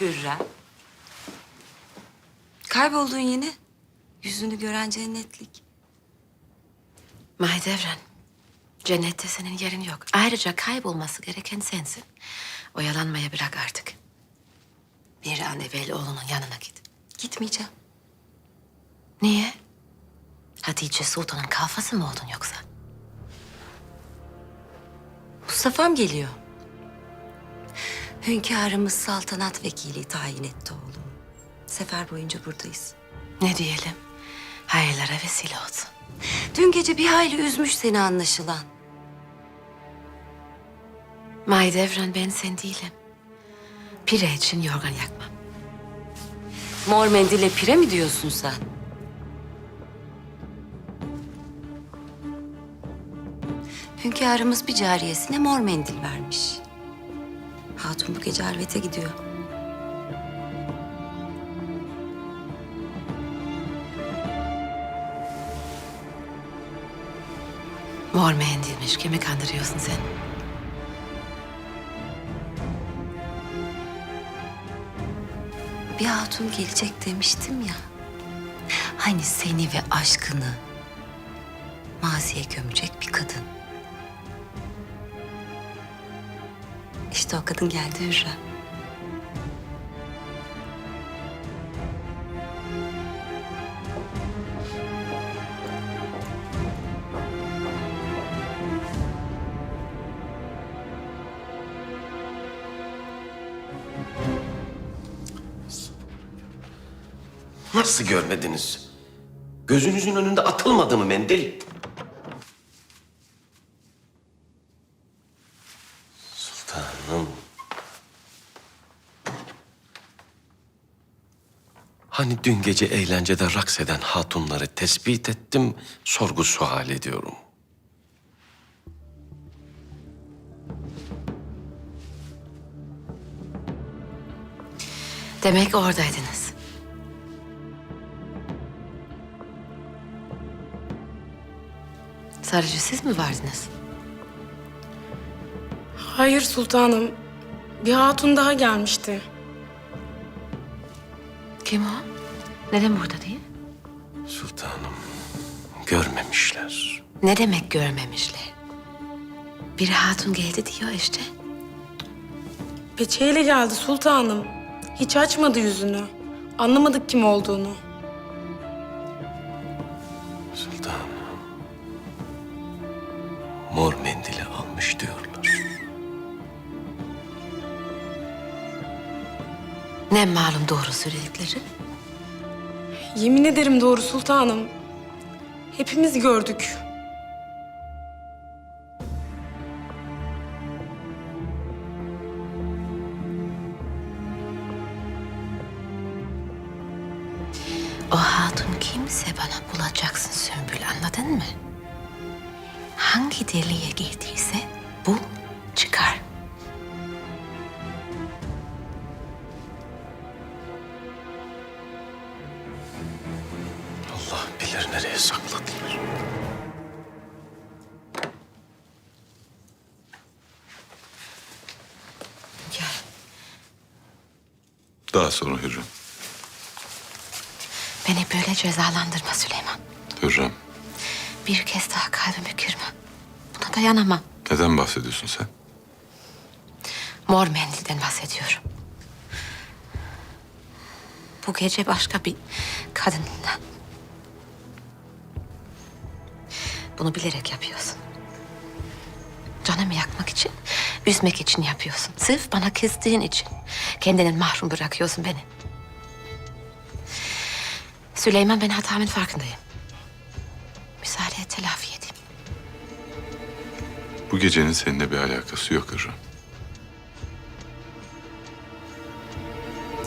Hürrem. Kayboldun yine. Yüzünü gören cennetlik. Mahidevran, cennette senin yerin yok. Ayrıca kaybolması gereken sensin. Oyalanmaya bırak artık. Bir an evvel oğlunun yanına git. Gitmeyeceğim. Niye? Hatice Sultan'ın kafası mı oldun yoksa? Mustafa'm geliyor. Hünkârımız saltanat vekili tayin etti oğlumu. Sefer boyunca buradayız. Ne diyelim? Hayırlara vesile olsun. Dün gece bir hayli üzmüş seni anlaşılan. Mahidevran ben sen değilim. Pire için yorgan yakmam. Mor mendile pire mi diyorsun sen? Hünkârımız bir cariyesine mor mendil vermiş. Hatun bu gece Arvet'e gidiyor. Mor mendilmiş. Kimi kandırıyorsun sen? Bir hatun gelecek demiştim ya. Hani seni ve aşkını maziye gömecek bir kadın. İşte o kadın geldi Hürrem. Nasıl görmediniz? Gözünüzün önünde atılmadı mı mendil? Sultanım. Hani dün gece eğlencede raks eden hatunları tespit ettim, sorgu sual ediyorum. Demek oradaydınız. Sarıcı siz mi vardınız? Hayır sultanım. Bir hatun daha gelmişti. Kim o? Neden burada değil? Sultanım, görmemişler. Ne demek görmemişler? Bir hatun geldi diyor işte. Peçeyle geldi sultanım. Hiç açmadı yüzünü. Anlamadık kim olduğunu. Sultanım, mor mendili almış diyorlar. Ne malum doğru söyledikleri? Yemin ederim doğru sultanım. Hepimiz gördük. Nereye sakladılar. Gel. Daha sonra Hürrem. Beni böyle cezalandırma Süleyman. Hürrem, Bir kez daha kalbimi kırma. Buna dayanamam. neden bahsediyorsun sen? Mor mendilden bahsediyorum. Bu gece başka bir kadınla. Bunu bilerek yapıyorsun. Canımı yakmak için, üzmek için yapıyorsun. Sırf bana kızdığın için. Kendinden mahrum bırakıyorsun beni. Süleyman ben hatamın farkındayım. Müsaade et telafi edeyim. Bu gecenin seninle bir alakası yok Hürrem.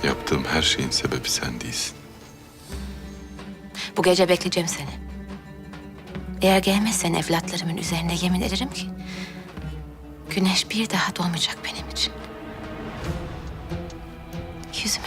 Yaptığım her şeyin sebebi sen değilsin. Bu gece bekleyeceğim seni. Eğer gelmezsen evlatlarımın üzerine yemin ederim ki... ...güneş bir daha doğmayacak benim için. Yüzüm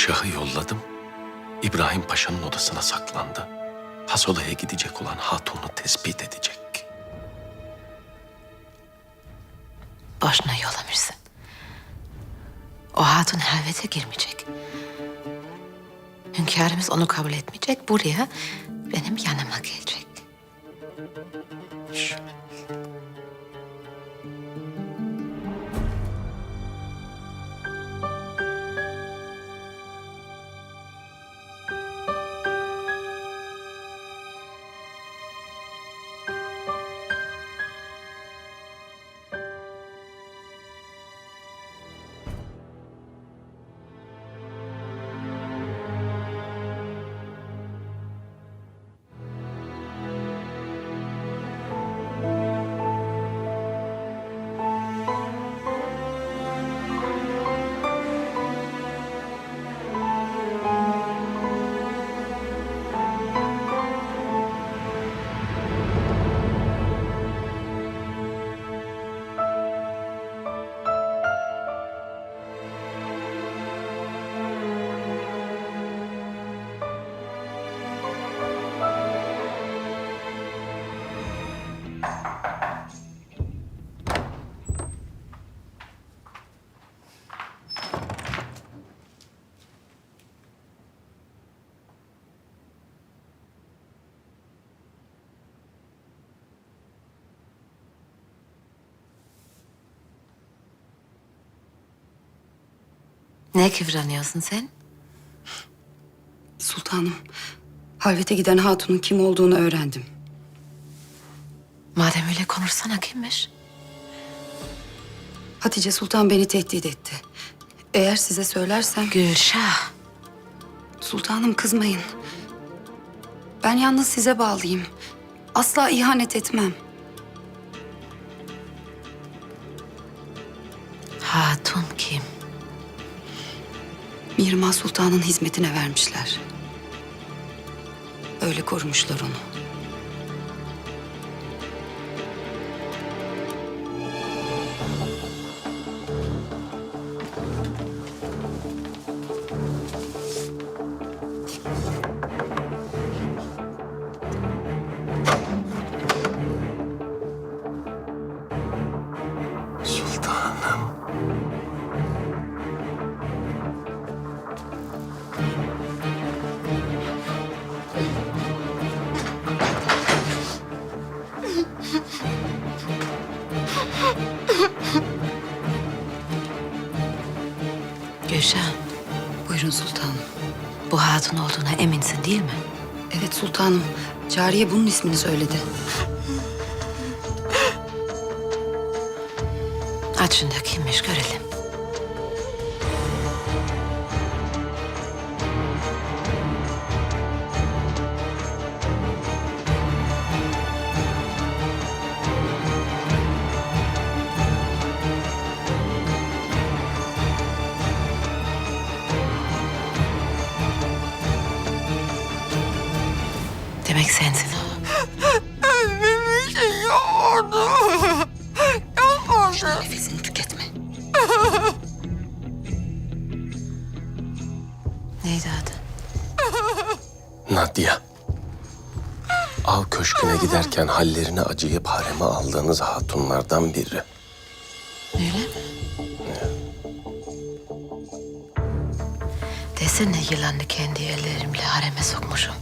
Gülşah'ı yolladım. İbrahim Paşa'nın odasına saklandı. Hasola'ya gidecek olan hatunu tespit edecek. Boşuna yollamışsın. O hatun helvete girmeyecek. Hünkârımız onu kabul etmeyecek. Buraya benim yanıma gelecek. Ne kıvranıyorsun sen? Sultanım, halvete giden hatunun kim olduğunu öğrendim. Madem öyle konuşsana kimmiş? Hatice Sultan beni tehdit etti. Eğer size söylersem... Gülşah. Sultanım kızmayın. Ben yalnız size bağlıyım. Asla ihanet etmem. Mirmah Sultan'ın hizmetine vermişler. Öyle korumuşlar onu. Hatun olduğuna eminsin değil mi? Evet sultanım. Cariye bunun ismini söyledi. Açın da kimmiş görelim. Nadia. Av köşküne giderken hallerine acıyıp hareme aldığınız hatunlardan biri. Öyle mi? Desene yılanı kendi ellerimle hareme sokmuşum.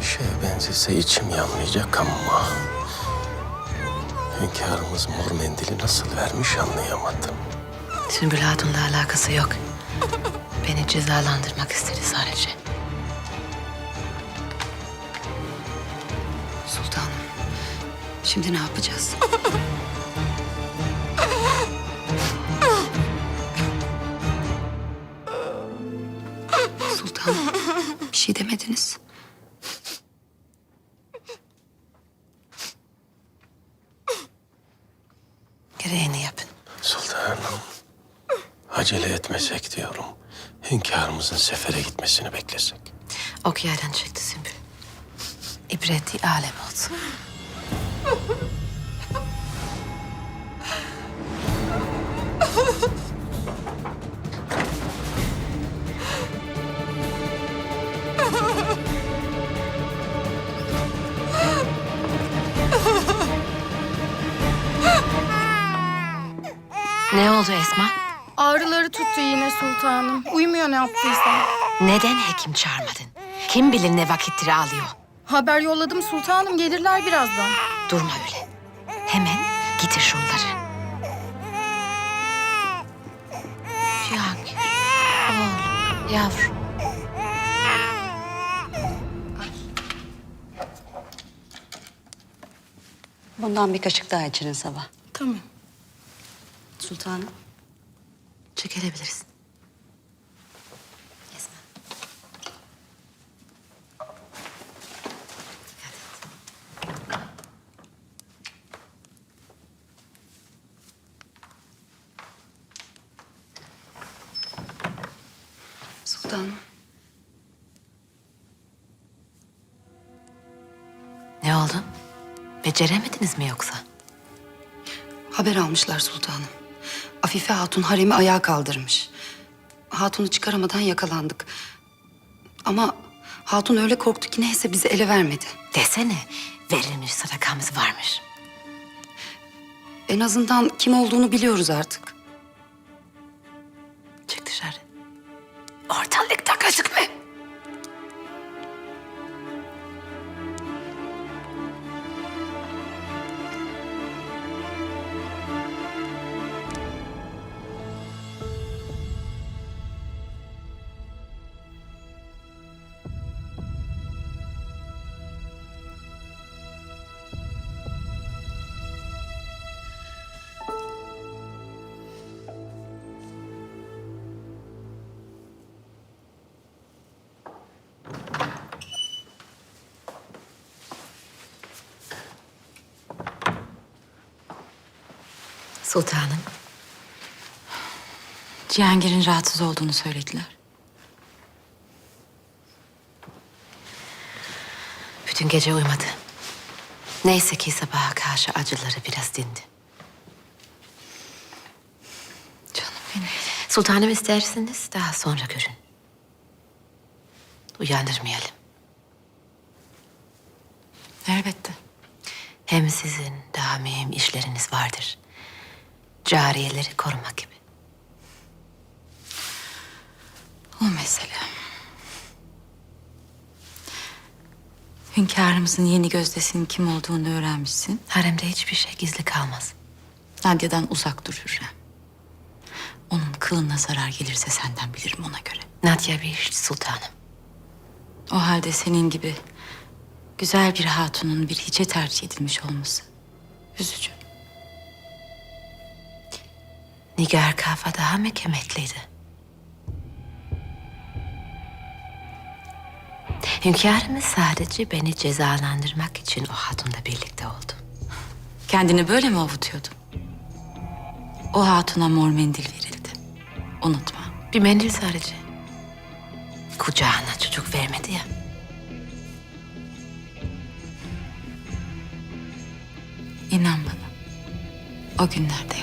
Bir şeye benzese içim yanmayacak ama... Hünkârımız mor mendili nasıl vermiş anlayamadım. Sümbül Hatun'la alakası yok. Beni cezalandırmak istedi sadece. Sultanım. Şimdi ne yapacağız? Sultanım. Bir şey demediniz. Gereğini yapın. Sultanım. Acele etmesek diyorum. Hünkârımızın sefere gitmesini beklesek. Ok yerden çıktı Sümbül. İbreti alem olsun. ne oldu Esma? Ağrıları tuttu yine sultanım. Uyumuyor ne yaptıysa. Neden hekim çağırmadın? Kim bilir ne vakittir ağlıyor. Haber yolladım sultanım gelirler birazdan. Durma öyle. Hemen getir şunları. Cihangir. Oğlum, yavrum. Bundan bir kaşık daha içirin sabah. Tamam. Sultanım. Çekilebilirsin. Esma. Sultanım. Ne oldu? Beceremediniz mi yoksa? Haber almışlar sultanım. Afife Hatun haremi ayağa kaldırmış. Hatun'u çıkaramadan yakalandık. Ama Hatun öyle korktu ki neyse bizi ele vermedi. Desene verilmiş sadakamız varmış. En azından kim olduğunu biliyoruz artık. Sultanım. Cihangir'in rahatsız olduğunu söylediler. Bütün gece uyumadı. Neyse ki sabaha karşı acıları biraz dindi. Canım benim. Sultanım isterseniz daha sonra görün. Uyandırmayalım. Elbette. Hem sizin daha mühim işleriniz vardır. Cariyeleri korumak gibi. O mesele. Hünkârımızın yeni gözdesinin kim olduğunu öğrenmişsin. Haremde hiçbir şey gizli kalmaz. Nadia'dan uzak dur Hürrem. Onun kılına zarar gelirse senden bilirim ona göre. Nadia bir iş sultanım. O halde senin gibi güzel bir hatunun bir hiçe tercih edilmiş olması üzücü. Nigar kafa daha mekametliydi. Hünkârımız sadece beni cezalandırmak için o hatunla birlikte oldu. Kendini böyle mi avutuyordun? O hatuna mor mendil verildi. Unutma. Bir mendil sadece. Kucağına çocuk vermedi ya. İnan bana. O günlerde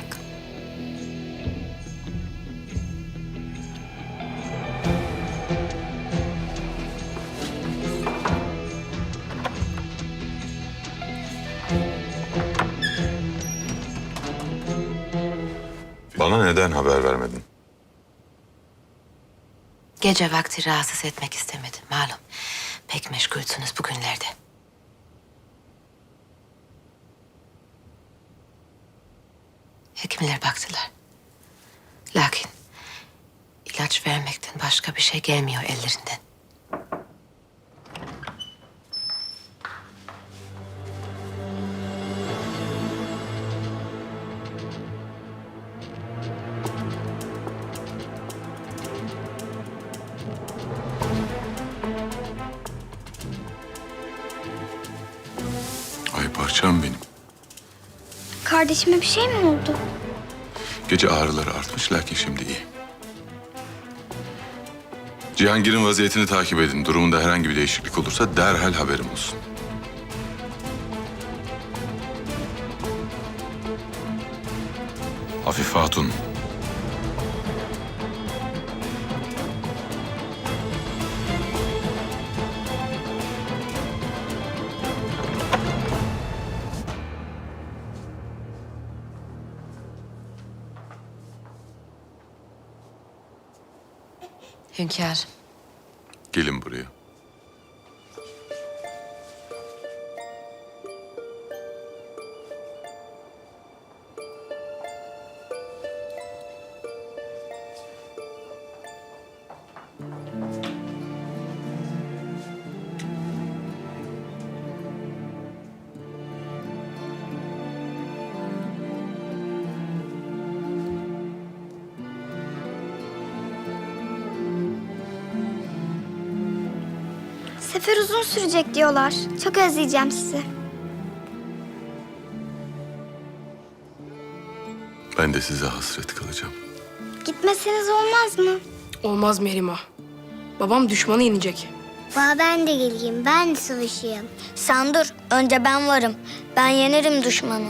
Bana neden haber vermedin? Gece vakti rahatsız etmek istemedim malum. Pek meşgulsünüz bugünlerde. Hekimler baktılar. Lakin ilaç vermekten başka bir şey gelmiyor ellerinden. Parçam benim. Kardeşime bir şey mi oldu? Gece ağrıları artmış lakin şimdi iyi. Cihangir'in vaziyetini takip edin. Durumunda herhangi bir değişiklik olursa derhal haberim olsun. Hafif Hatun. Hünkâr, Gelin buraya. Sürecek diyorlar. Çok özleyeceğim sizi. Ben de size hasret kalacağım. Gitmeseniz olmaz mı? Olmaz Merima. Babam düşmanı inecek. Baba ben de geleyim. Ben de savaşayım. Sen dur. Önce ben varım. Ben yenerim düşmanı.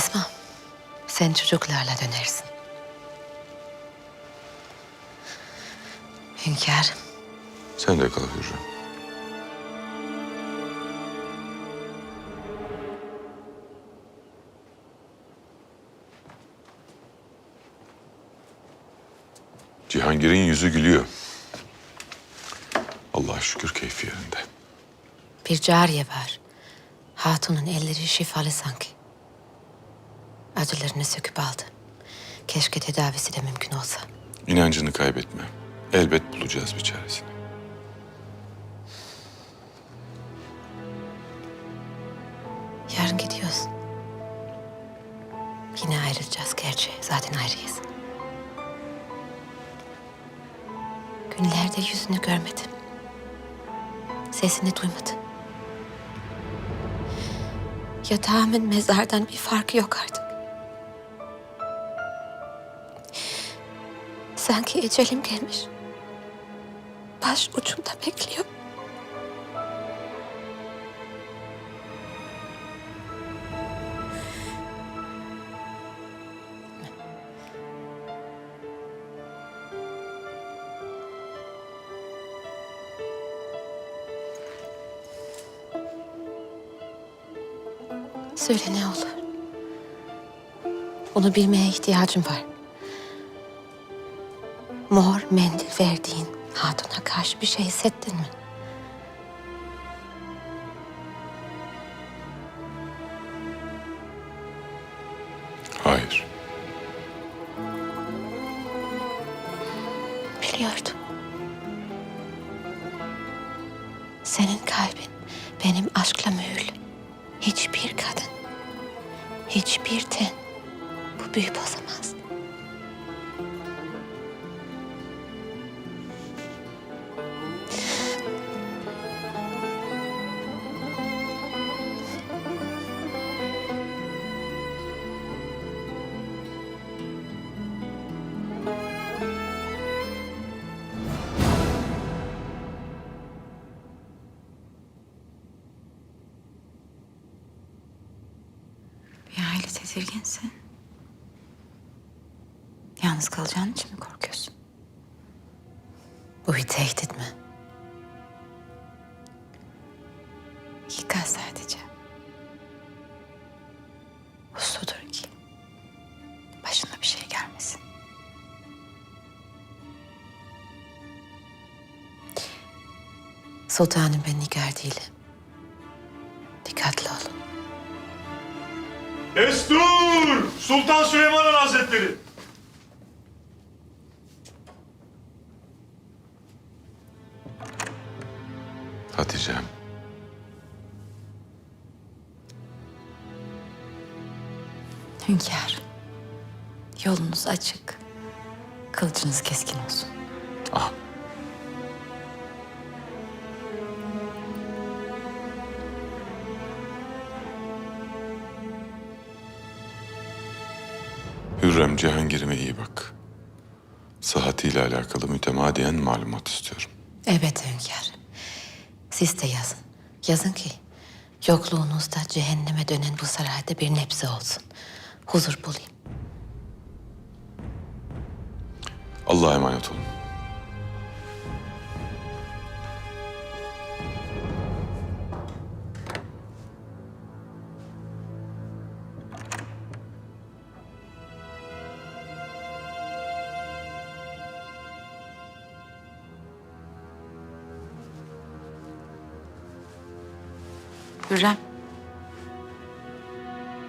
Esma, sen çocuklarla dönersin. Hünkâr, Sen de kal Hürrem. Cihangir'in yüzü gülüyor. Allah'a şükür keyfi yerinde. bir cariye var. Hatunun elleri şifalı sanki. Acılarını söküp aldı. Keşke tedavisi de mümkün olsa. İnancını kaybetme. Elbet bulacağız bir çaresini. Yarın gidiyoruz. Yine ayrılacağız gerçi. Zaten ayrıyız. Günlerde yüzünü görmedim. Sesini duymadım. Yatağımın mezardan bir farkı yok artık. Sanki ecelim gelmiş. Baş ucumda bekliyor. Söyle ne olur. Bunu bilmeye ihtiyacım var. Mor mendil verdiğin hatuna karşı bir şey hissettin mi? Tedirginsin. Yalnız kalacağın için mi korkuyorsun? Bu bir tehdit mi? Yıkar sadece. Usludur ki. Başına bir şey gelmesin. Sultanım ben nigar değilim. Destur! Sultan Süleyman Han Hazretleri. Hatice'm. Hünkâr. Yolunuz açık. Kılıcınız keskin olsun. Ah. Hürrem Cihangir'ime iyi bak. Sıhhatiyle alakalı mütemadiyen malumat istiyorum. Elbette hünkâr. Siz de yazın. Yazın ki yokluğunuzda cehenneme dönen bu sarayda bir nebze olsun. Huzur bulayım. Allah'a emanet olun.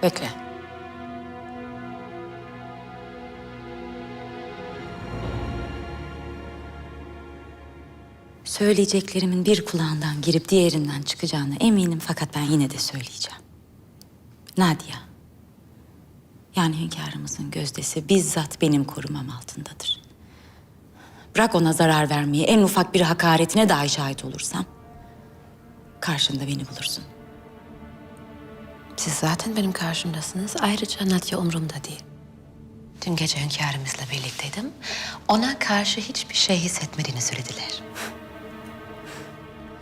Bekle. Söyleyeceklerimin bir kulağından girip diğerinden çıkacağına eminim fakat ben yine de söyleyeceğim. Nadia. Yani hünkârımızın gözdesi bizzat benim korumam altındadır. Bırak ona zarar vermeyi, en ufak bir hakaretine dahi şahit olursam... ...karşında beni bulursun. Siz zaten benim karşımdasınız. Ayrıca Nadia umurumda değil. Dün gece hünkârımızla birlikteydim. Ona karşı hiçbir şey hissetmediğini söylediler.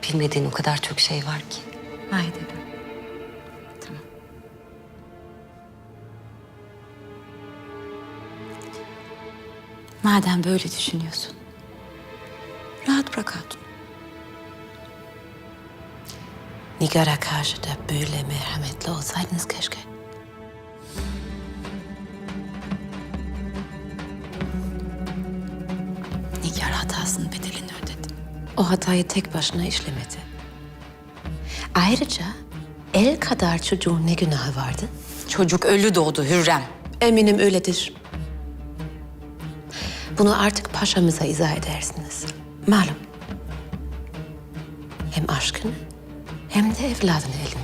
Bilmediğin o kadar çok şey var ki. Haydi. Tamam. Madem böyle düşünüyorsun, rahat bırak hatun. Nigar'a karşı da böyle merhametli olsaydınız keşke. Nigar hatasının bedelini ödedi. O hatayı tek başına işlemedi. Ayrıca el kadar çocuğun ne günahı vardı? Çocuk ölü doğdu Hürrem. Eminim öyledir. Bunu artık paşamıza izah edersiniz. Malum. Hem aşkını hem de evladını elinden